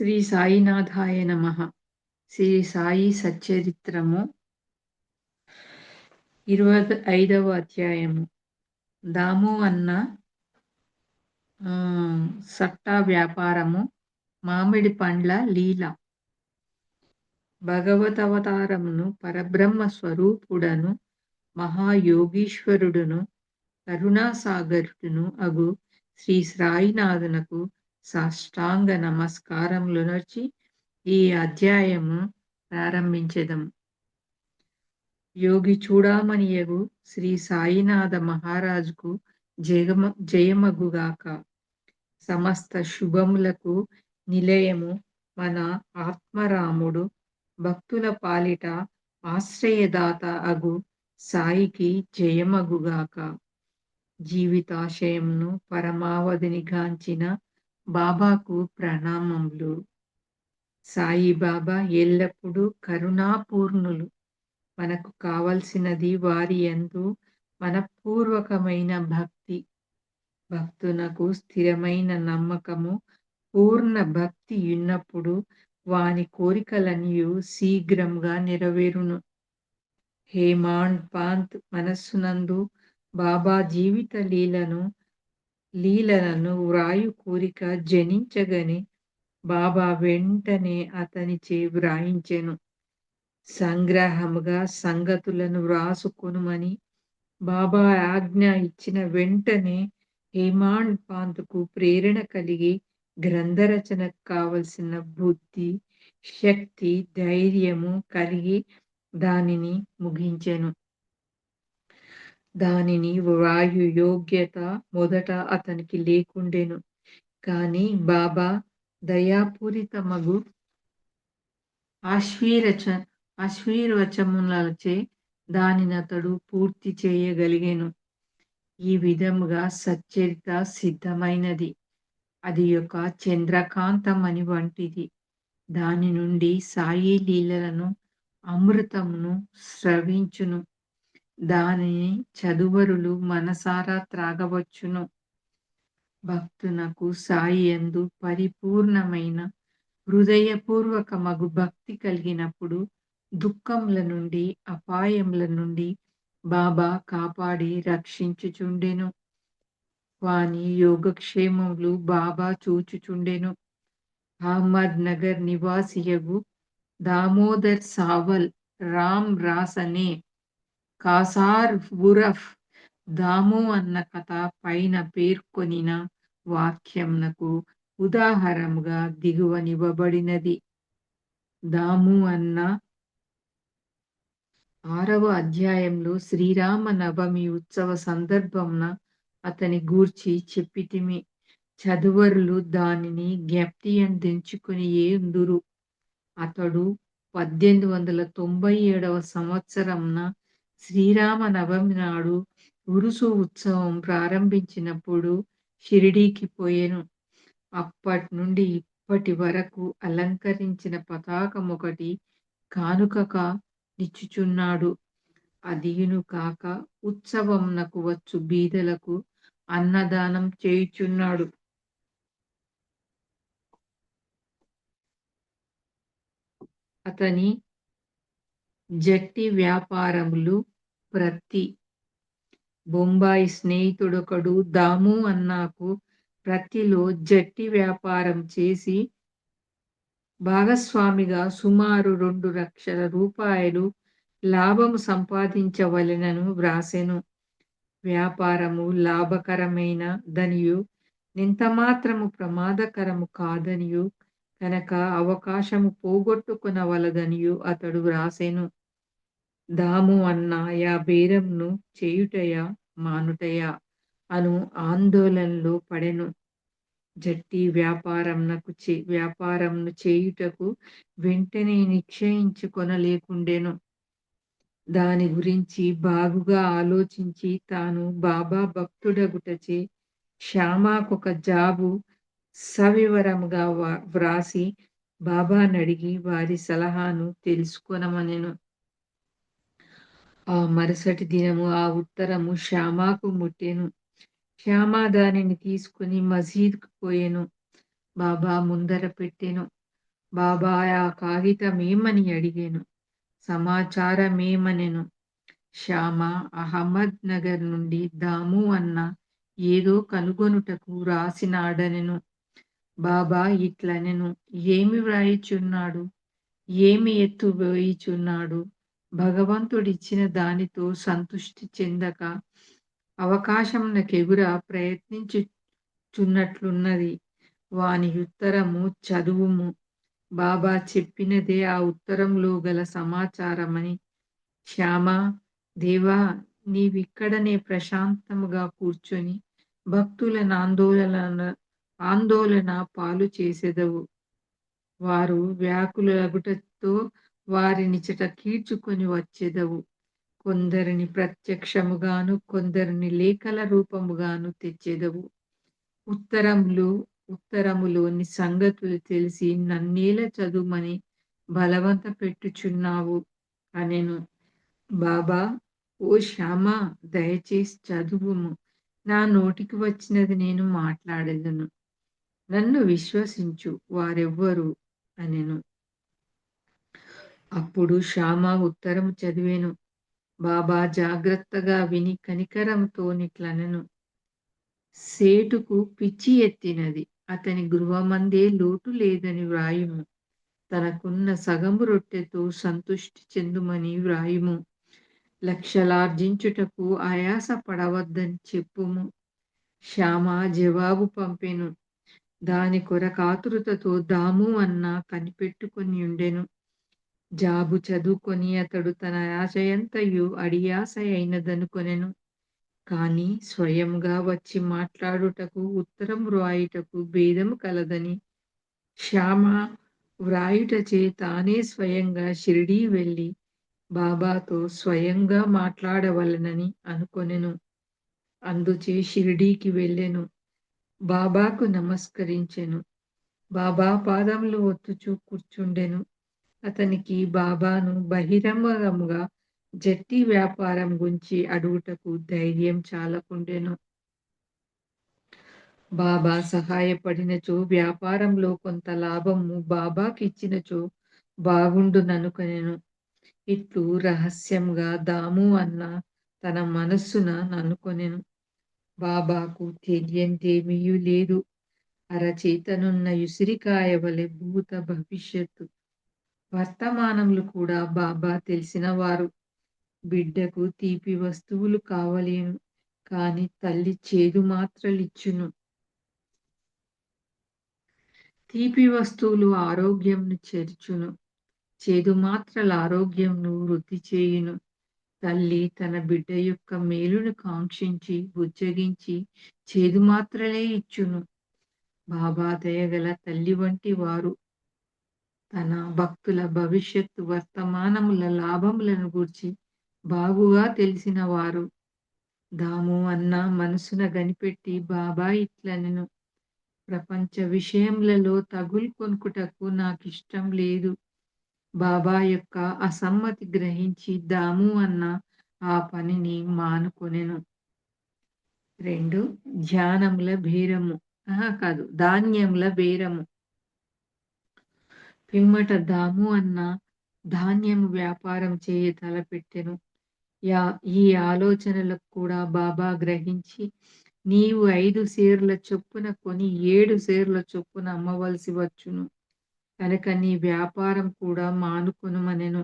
శ్రీ సాయినాథాయ నమ. శ్రీ సాయి సచ్చరిత్రము ఇరవై ఐదవ అధ్యాయము. దాము అన్న సట్టా వ్యాపారము మామిడి పండ్ల లీల. భగవతవతారమును పరబ్రహ్మ స్వరూపుడను మహాయోగీశ్వరుడును కరుణాసాగరుడును అగు శ్రీ సాయినాథునకు సాష్టాంగ నమస్కారములునొచ్చి ఈ అధ్యాయము ప్రారంభించెదం. యోగి చూడామణియగు శ్రీ సాయినాథ మహారాజుకు జయమ జయమగుగాక. సమస్త శుభములకు నిలయము మన ఆత్మరాముడు భక్తుల పాలిట ఆశ్రయదాత అగు సాయికి జయమగుగాక. జీవితాశయంను పరమావధిని గాంచిన బాబాకు ప్రణామములు. సాయిబాబా ఎల్లప్పుడూ కరుణాపూర్ణులు. మనకు కావలసినది వారి యందు మనపూర్వకమైన భక్తి. భక్తునకు స్థిరమైన నమ్మకము పూర్ణ భక్తి ఉన్నప్పుడు వాని కోరికలనియు శీఘ్రంగా నెరవేరును. హేమాండ్ పాంత్ మనస్సునందు బాబా జీవిత లీలను లీలలను వ్రాయు కోరిక జనించగని బాబా వెంటనే అతనిచే వ్రాయించెను. సంగ్రహముగా సంగతులను వ్రాసుకొనుమని బాబా ఆజ్ఞ ఇచ్చిన వెంటనే హేమాండ్ పాంత్కు ప్రేరణ కలిగి గ్రంథరచనకు కావలసిన బుద్ధి శక్తి ధైర్యము కలిగి దానిని ముగించెను. దానిని వ్రాయు యోగ్యత మొదట అతనికి లేకుండెను. కానీ బాబా దయాపూరితమగు ఆశ్వీరచ ఆశ్వీర్వచములచే దానిని అతడు పూర్తి చేయగలిగాను. ఈ విధముగా సచ్చరిత సిద్ధమైనది. అది యొక్క అని వంటిది. దాని నుండి సాయి లీలలను అమృతమును స్రవించును. దానిని చదువరులు మనసారా త్రాగవచ్చును. భక్తునకు సాయి ఎందు పరిపూర్ణమైన హృదయపూర్వక మగు భక్తి కలిగినప్పుడు దుఃఖముల నుండి అపాయముల నుండి బాబా కాపాడి రక్షించుచుండెను. వాని యోగక్షేమములు బాబా చూచుచుండెను. అహ్మద్ నగర్ నివాసియగు దామోదర్ సావల్ రామ్ రాసనే కాసార్ వురఫ్ దాము అన్న కథ పైన పేర్కొనిన వాక్యంనకు ఉదాహరణగా దిగువనివ్వబడినది. దాము అన్న ఆరవ అధ్యాయంలో శ్రీరామ నవమి ఉత్సవ సందర్భంన అతని గూర్చి చెప్పితిమి. చదువరులు దానిని జ్ఞప్తి అందించుకుని ఏందురు అతడు పద్దెనిమిది వందల తొంభై ఏడవ సంవత్సరంన శ్రీరామ నవమి నాడు ఉరుసు ఉత్సవం ప్రారంభించినప్పుడు షిరిడీకి పోయెను. అప్పటి నుండి ఇప్పటి వరకు అలంకరించిన పతాకం ఒకటి కానుకగా నిచ్చుచున్నాడు. అదియును కాక ఉత్సవంనకు వచ్చు బీదలకు అన్నదానం చేయుచున్నాడు. అతని జట్టి వ్యాపారములు ప్రతి. బొంబాయి స్నేహితుడొకడు దాము అన్నాకు ప్రతిలో జట్టి వ్యాపారం చేసి భాగస్వామిగా సుమారు రెండు లక్షల రూపాయలు లాభము సంపాదించవలెనను వ్రాసెను. వ్యాపారము లాభకరమైన దనియు నింత మాత్రము ప్రమాదకరము కాదనియు కనుక అవకాశము పోగొట్టుకునవలదనియు అతడు వ్రాసెను. దాము అన్న యా బేరంను చేయుటయా మానుటయా అను ఆందోళనలో పడెను. జట్టి వ్యాపారంనకు చే వ్యాపారంను చేయుటకు వెంటనే నిశ్చయించుకొనలేకుండెను దాని గురించి బాగుగా ఆలోచించి తాను బాబా భక్తుడగుటచే శ్యామాకొక జాబు సవివరముగా వ్రాసి బాబానడిగి వారి సలహాను తెలుసుకొనమనెను. ఆ మరుసటి దినము ఆ ఉత్తరము శ్యామాకు ముట్టెను. శ్యామ దానిని తీసుకుని మసీద్కు పోయెను. బాబా ముందర పెట్టెను. బాబా ఆ కాగితమేమని అడిగాను. సమాచారమేమనెను. శ్యామ అహ్మద్ నగర్ నుండి దాము అన్న ఏదో కనుగొనుటకు రాసినాడనెను. బాబా ఇట్లనెను. ఏమి వ్రాయిచున్నాడు? ఏమి ఎత్తు వేయిచున్నాడు భగవంతుడిచ్చిన దానితో సంతుష్టి చెందక అవకాశంనకెగుర ప్రయత్నించుచున్నట్లున్నది. వాని ఉత్తరము చదువుము. బాబా చెప్పినదే ఆ ఉత్తరంలో గల సమాచారమని. శ్యామ దేవా నీవిక్కడనే ప్రశాంతముగా కూర్చొని భక్తులను ఆందోళన ఆందోళన పాలు చేసెదవు. వారు వ్యాకులగుటతో వారినిచట కీడ్చుకొని వచ్చేదవు. కొందరిని ప్రత్యక్షముగాను కొందరిని లేఖల రూపముగాను తెచ్చేదవు. ఉత్తరములు ఉత్తరములోని సంగతులు తెలిసి నన్నేల చదువుమని బలవంత పెట్టుచున్నావు అనెను. బాబా ఓ శ్యామ దయచేసి చదువుము. నా నోటికి వచ్చినది నేను మాట్లాడేదను. నన్ను విశ్వసించు వారెవ్వరు అనెను. అప్పుడు శ్యామ ఉత్తరం చదివేను. బాబా జాగ్రత్తగా విని కనికరంతో నిట్లనెను సేటుకు పిచ్చి ఎత్తినది. అతని గృహమందే లోటు లేదని వ్రాయుము. తనకున్న సగము రొట్టెతో సంతుష్టి చెందుమని వ్రాయుము. లక్షలార్జించుటకు ఆయాస పడవద్దని చెప్పుము. శ్యామ జవాబు పంపెను. దాని కొరకాతురతతో దాము అన్న కనిపెట్టుకొని ఉండెను. జాబు చదువుకొని అతడు తన ఆశయంతయు అడియాస అయినదనుకొనెను కాని స్వయంగా వచ్చి మాట్లాడుటకు ఉత్తరం వ్రాయుటకు భేదము కలదని శ్యామ వ్రాయుటచే తానే స్వయంగా షిరిడీ వెళ్ళి బాబాతో స్వయంగా మాట్లాడవలనని అనుకొనెను. అందుచే షిరిడీకి వెళ్ళెను. బాబాకు నమస్కరించెను. బాబా పాదములు ఒత్తుచూ కూర్చుండెను. అతనికి బాబాను బహిరంగముగా జట్టి వ్యాపారం గురించి అడుగుటకు ధైర్యం చాలకుండెను. బాబా సహాయపడినచో వ్యాపారంలో కొంత లాభము బాబాకి ఇచ్చినచో బాగుండుననుకొనెను ఇట్లు రహస్యంగా దాము అన్న తన మనస్సున నన్నుకొనెను బాబాకు తెలియందేమీయూ లేదు. అరచేతనున్న ఉసిరికాయ వలె భూత భవిష్యత్తు వర్తమానములు కూడా బాబా తెలిసినవారు బిడ్డకు తీపి వస్తువులు కావలేను కాని తల్లి చేదు మాత్రలిచ్చును. తీపి వస్తువులు ఆరోగ్యంను చేర్చును. చేదు మాత్రల ఆరోగ్యంను వృద్ధి చేయును. తల్లి తన బిడ్డ యొక్క మేలును కాంక్షించి బుజ్జగించి చేదు మాత్రలే ఇచ్చును. బాబా దయగల తల్లి వంటి వారు తన భక్తుల భవిష్యత్తు వర్తమానముల లాభములను గూర్చి బాగుగా తెలిసిన వారు దాము అన్న మనసున గనిపెట్టి బాబా ఇట్లనెను. ప్రపంచ విషయములలో తగులు కొనుకుటకు నాకు ఇష్టం లేదు. బాబా యొక్క అసమ్మతి గ్రహించి దాము అన్న ఆ పనిని మానుకొనెను. రెండు ధ్యానముల బేరము కాదు ధాన్యముల బేరము పిమ్మట దాము అన్న ధాన్యం వ్యాపారం చేయ తలపెట్టెను. యా ఈ ఆలోచనలకు కూడా బాబా గ్రహించి నీవు ఐదు సేర్ల చొప్పున కొని ఏడు సేర్ల చొప్పున అమ్మవలసి వచ్చును. కనుక నీ వ్యాపారం కూడా మానుకొనుమనెను.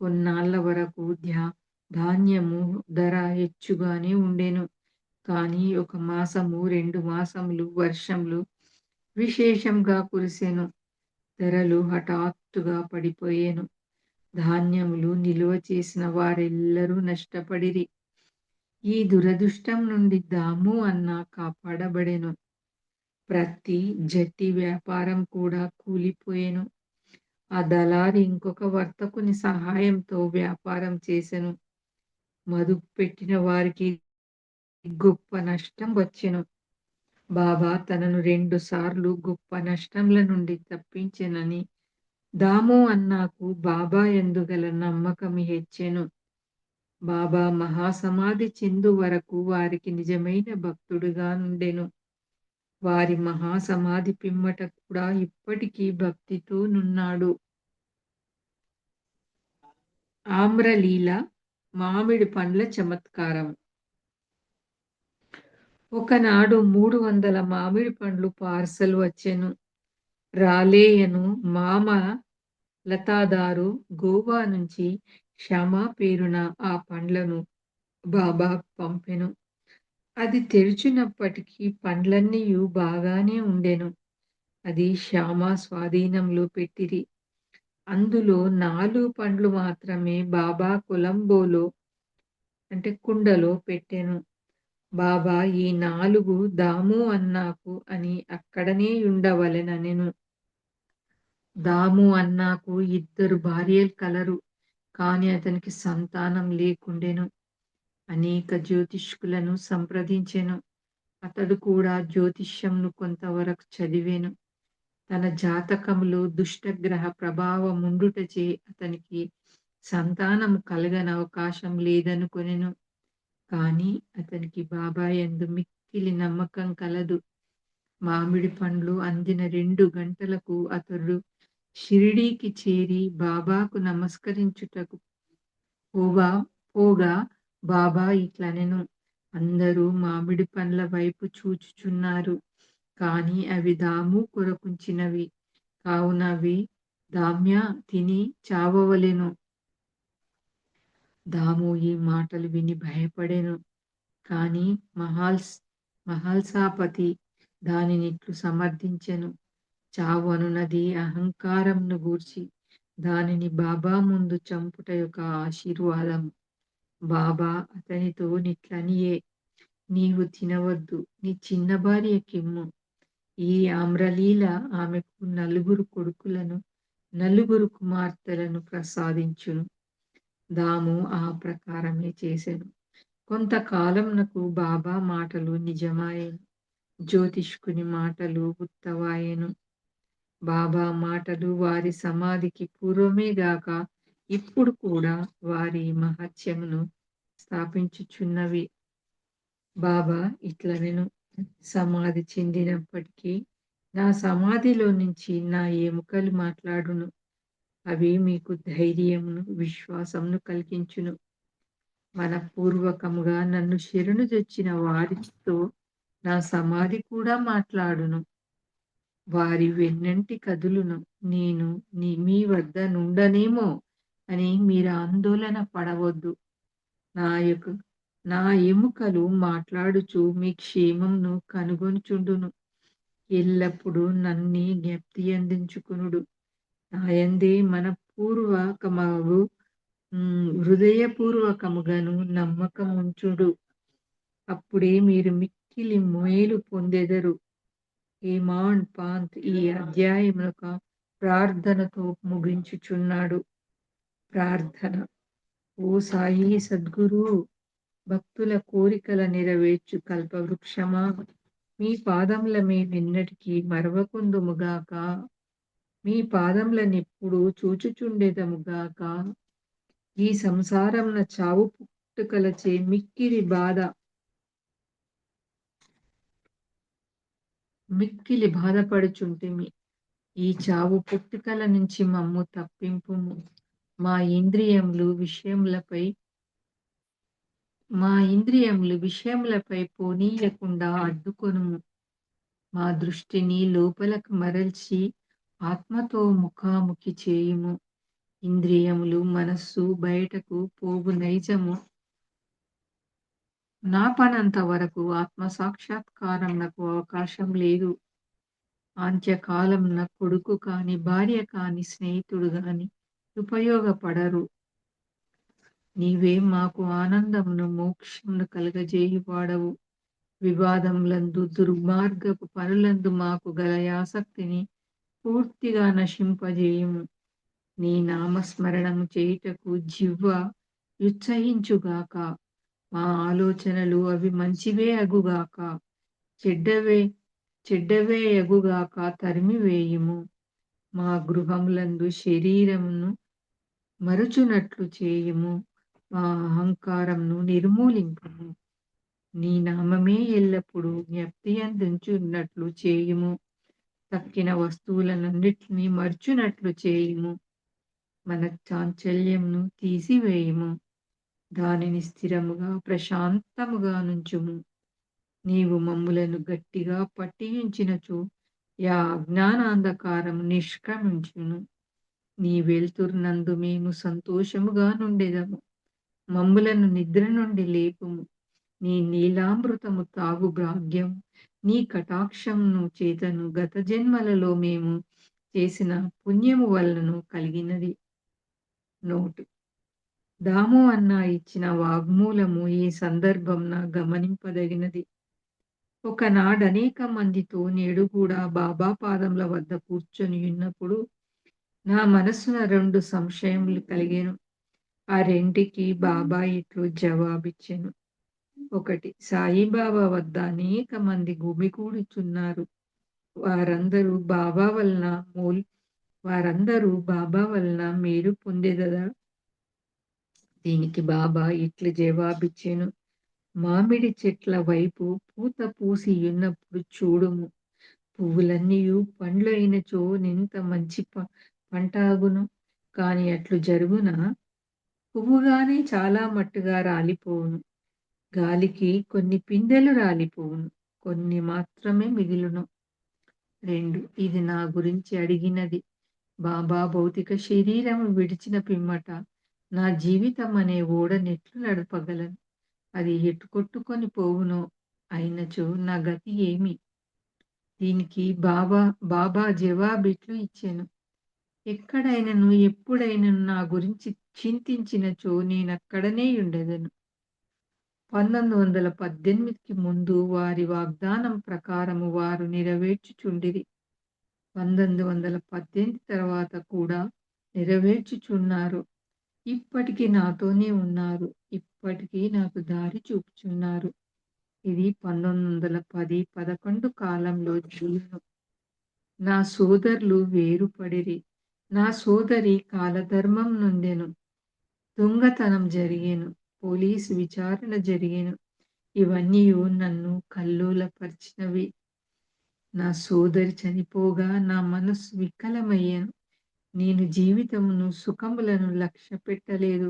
కొన్నాళ్ళ వరకు ధ్యా ధాన్యము ధర హెచ్చుగానే ఉండెను. కానీ ఒక మాసము రెండు మాసములు వర్షములు విశేషంగా కురిసెను. ధరలు హఠాత్తుగా పడిపోయేను. ధాన్యములు నిలువ చేసిన వారెల్లరూ నష్టపడిరి. ఈ దురదృష్టం నుండి దాము అన్న కాపాడబడెను. ప్రతి జట్టి వ్యాపారం కూడా కూలిపోయెను. ఆ దళారి ఇంకొక వర్తకుని సహాయంతో వ్యాపారం చేసెను. మదుపు పెట్టిన వారికి గొప్ప నష్టం వచ్చెను. బాబా తనను రెండు సార్లు గొప్ప నష్టంల నుండి తప్పించెనని దాము అన్నాకు బాబా ఎందుగల నమ్మకం హెచ్చెను. బాబా మహాసమాధి చెందు వరకు వారికి నిజమైన భక్తుడుగా నుండెను. వారి మహాసమాధి పిమ్మట కూడా ఇప్పటికీ భక్తితో నున్నాడు. ఆమ్రలీల మామిడి పండ్ల చమత్కారం. ఒకనాడు మూడు వందల మామిడి పండ్లు పార్సల్ వచ్చెను. రాలేయను. మామ లతాదారు గోవా నుంచి క్షమా పేరున ఆ పండ్లను బాబా పంపెను. అది తెరిచినప్పటికీ పండ్లన్నీ బాగానే ఉండెను. అది శ్యామ స్వాధీనంలో పెట్టిరి. అందులో నాలుగు పండ్లు మాత్రమే బాబా కొలంబోలో అంటే కుండలో పెట్టాను. బాబా ఈ నాలుగు దాము అన్నాకు అని అక్కడనే ఉండవలెనెను దాము అన్నాకు ఇద్దరు భార్యలు కలరు కాని అతనికి సంతానం లేకుండెను. అనేక జ్యోతిష్కులను సంప్రదించెను. అతడు కూడా జ్యోతిష్యంను కొంతవరకు చదివేను. తన జాతకంలో దుష్టగ్రహ ప్రభావం ఉండుటచే అతనికి సంతానం కలగని అవకాశం లేదనుకొనెను. కానీ అతనికి బాబా ఎందు మిక్కిలి నమ్మకం కలదు. మామిడి పండ్లు అందిన రెండు గంటలకు అతడు షిరిడీకి చేరి బాబాకు నమస్కరించుటకు పోగా పోగా బాబా ఇట్లనెను. అందరూ మామిడి పండ్ల వైపు చూచుచున్నారు. కానీ అవి దాము కొరకుంచినవి. కావున అవి దామ్య తిని చావవలెను. దాము ఈ మాటలు విని భయపడెను. కానీ మహాల్స్ మహల్సాపతి దానినిట్లు సమర్థించెను. చావు అనున్నది అహంకారంను గూర్చి దానిని బాబా ముందు చంపుట యొక్క ఆశీర్వాదం బాబా అతనితో నిట్లనియే నీవు తినవద్దు నీ చిన్న భార్య కిమ్ము. ఈ ఆమ్రలీల ఆమెకు నలుగురు కొడుకులను నలుగురు కుమార్తెలను ప్రసాదించును. దాము ఆ ప్రకారమే చేసెను కొంతకాలంనకు బాబా మాటలు నిజమాయను. జ్యోతిష్కుని మాటలు ఉత్తవాయెను. బాబా మాటలు వారి సమాధికి పూర్వమే గాక ఇప్పుడు కూడా వారి మహత్యమును స్థాపించుచున్నవి. బాబా ఇట్లనెను. సమాధి చెందినప్పటికీ నా సమాధిలో నుంచి నా ఎముకలు మాట్లాడును? అవి మీకు ధైర్యమును విశ్వాసమును కలిగించును. మన పూర్వకముగా నన్ను శరణు తెచ్చిన వారితో నా సమాధి కూడా మాట్లాడును. వారి వెన్నంటి కదులును నేను నీ మీ వద్ద నుండనేమో అని మీరు ఆందోళన పడవద్దు. నా యొక్క నా ఎముకలు మాట్లాడుచు మీ క్షేమంను కనుగొనుచుండును. ఎల్లప్పుడూ నన్ని జ్ఞప్తి అందించుకునుడు. నాయందే మన పూర్వకమగు హృదయపూర్వకముగాను నమ్మకం ఉంచుడు అప్పుడే మీరు మిక్కిలి మేలు పొందెదరు. హేమాన్ పాంత్ ఈ అధ్యాయమునొక ప్రార్థనతో ముగించుచున్నాడు. ప్రార్థన. ఓ సాయి సద్గురు భక్తుల కోరికల నెరవేర్చు కల్పవృక్షమా? మీ పాదముల మేమెన్నటికీ మరవకుందుముగాక. మీ పాదములనెప్పుడు చూచుచుండేదముగాక. ఈ సంసారంన చావు పుట్టుకలచే మిక్కిరి బాధ. మిక్కిలి బాధపడుచుంటిమి ఈ చావు పుట్టుకల నుంచి మమ్ము తప్పింపుము. మా ఇంద్రియములు విషయములపై మా ఇంద్రియములు విషయములపై పోనీయకుండా అడ్డుకొనుము. మా దృష్టిని లోపలకు మరల్చి ఆత్మతో ముఖాముఖి చేయుము. ఇంద్రియములు మనస్సు బయటకు పోగు నైజము. నా పనంత వరకు ఆత్మ సాక్షాత్కారంకు అవకాశం లేదు. అంత్యకాలం కొడుకు కాని భార్య కాని స్నేహితుడు కాని ఉపయోగపడరు. నీవే మాకు ఆనందమును మోక్షమును కలగజేయువాడవు. వివాదములందు దుర్మార్గపు పనులందు మాకు గల ఆసక్తిని పూర్తిగా నశింపజేయుము. నీ నామస్మరణము చేయుటకు జివ్వ ఉత్సహించుగాక మా ఆలోచనలు అవి మంచివే అగుగాక. చెడ్డవే చెడ్డవే అగుగాక తరిమివేయుము. మా గృహములందు శరీరమును మరుచునట్లు చేయుము. మా అహంకారంను నిర్మూలింపము. నీ నామమే ఎల్లప్పుడూ జ్ఞప్తియందుంచున్నట్లు చేయుము. తక్కిన వస్తువులనన్నిటిని మర్చునట్లు చేయుము. మన చాంచల్యంను తీసివేయుము. దానిని స్థిరముగా, ప్రశాంతముగా నుంచుము. నీవు మమ్ములను గట్టిగా పట్టించినచు యా అజ్ఞానాంధకారము నిష్క్రమించును. నీ వెళ్తురునందు మేము సంతోషముగా నుండెదము. మమ్ములను నిద్ర నుండి లేపుము. నీ నీలామృతము తాగు భాగ్యం నీ కటాక్షమును చేతను గత జన్మలలో మేము చేసిన పుణ్యము వలనను కలిగినది. నోటు దాము అన్న ఇచ్చిన వాగ్మూలము ఈ సందర్భంన గమనింపదగినది. ఒకనాడనేక మందితో నేడు కూడా బాబా పాదముల వద్ద కూర్చొని ఉన్నప్పుడు నా మనసున రెండు సంశయములు కలిగాను ఆ రెంటికి బాబా ఇట్లు జవాబిచ్చాను ఒకటి సాయిబాబా వద్ద అనేక మంది గుమికూడుచున్నారు. వారందరూ బాబా వలన మూల్ వారందరూ బాబా వలన మీరు పొందెదరా? దీనికి బాబా ఇట్లు జవాబిచ్చాను మామిడి చెట్ల వైపు పూత పూసి ఉన్నప్పుడు చూడుము. పువ్వులన్నీయు పండ్లు అయినచో నింత మంచి ప పంటాగును. కానీ అట్లు జరుగునా? పువ్వుగానే చాలా మట్టుగా రాలిపోవును. గాలికి కొన్ని పిందెలు రాలిపోవును. కొన్ని మాత్రమే మిగులును. రెండు ఇది నా గురించి అడిగినది. బాబా భౌతిక శరీరం విడిచిన పిమ్మట నా జీవితం అనే ఓడనెట్లు నడపగలను? అది ఎటు కొట్టుకొని పోవునో అయినచో నా గతి ఏమి? దీనికి బాబా బాబా జవాబిట్లు ఇచ్చాను ఎక్కడైనను ఎప్పుడైనను నా గురించి చింతించినచో నేనక్కడనే పంతొమ్మిది వందల పద్దెనిమిదికి ముందు వారి వాగ్దానం ప్రకారము వారు నెరవేర్చుచుండిరి. 1918 తర్వాత కూడా నెరవేర్చుచున్నారు. ఇప్పటికీ నాతోనే ఉన్నారు. ఇప్పటికీ నాకు దారి చూపుచున్నారు. ఇది 1910, 11 కాలంలో జరిగెను. నా సోదరులు వేరుపడిరి. నా సోదరి కాలధర్మం నుండెను దొంగతనం జరిగేను పోలీసు విచారణ జరిగాను ఇవన్నీ నన్ను కల్లోలపరిచినవి నా సోదరి చనిపోగా నా మనస్సు వికలమయ్యాను నేను జీవితమును, సుఖములను లక్ష్యపెట్టలేదు.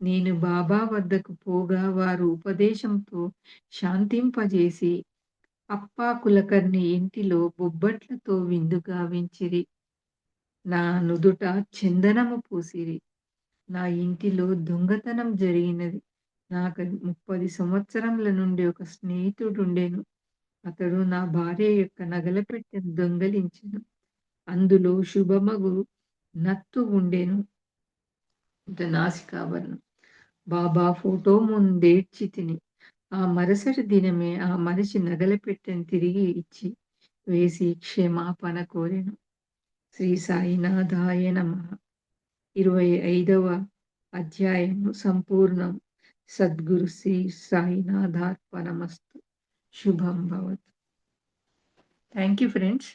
నేను బాబా వద్దకు పోగా వారు ఉపదేశంతో శాంతింపజేసి అప్పా కులకర్ణి ఇంటిలో బొబ్బట్లతో విందు గావించిరి. నా నుదుట చందనము పూసిరి. నా ఇంటిలో దొంగతనం జరిగినది. నాకు ముప్పది సంవత్సరముల నుండి ఒక స్నేహితుడుండెను. అతడు నా భార్య యొక్క నగల పెట్టెను దొంగిలించెను. అందులో శుభమగు నత్తు ఉండేను నాసికాభరణం. బాబా ఫోటో ముందేడ్చితిని. ఆ మరుసటి దినమే ఆ మనిషి నగల పెట్టెను తిరిగి ఇచ్చి వేసి క్షమాపణ కోరెను. శ్రీ సాయినాథాయ నమః. 25వ అధ్యాయము సంపూర్ణం. సద్గురు శ్రీ సాయినాథార్పణమస్తు. శుభం భవతు. Thank you friends.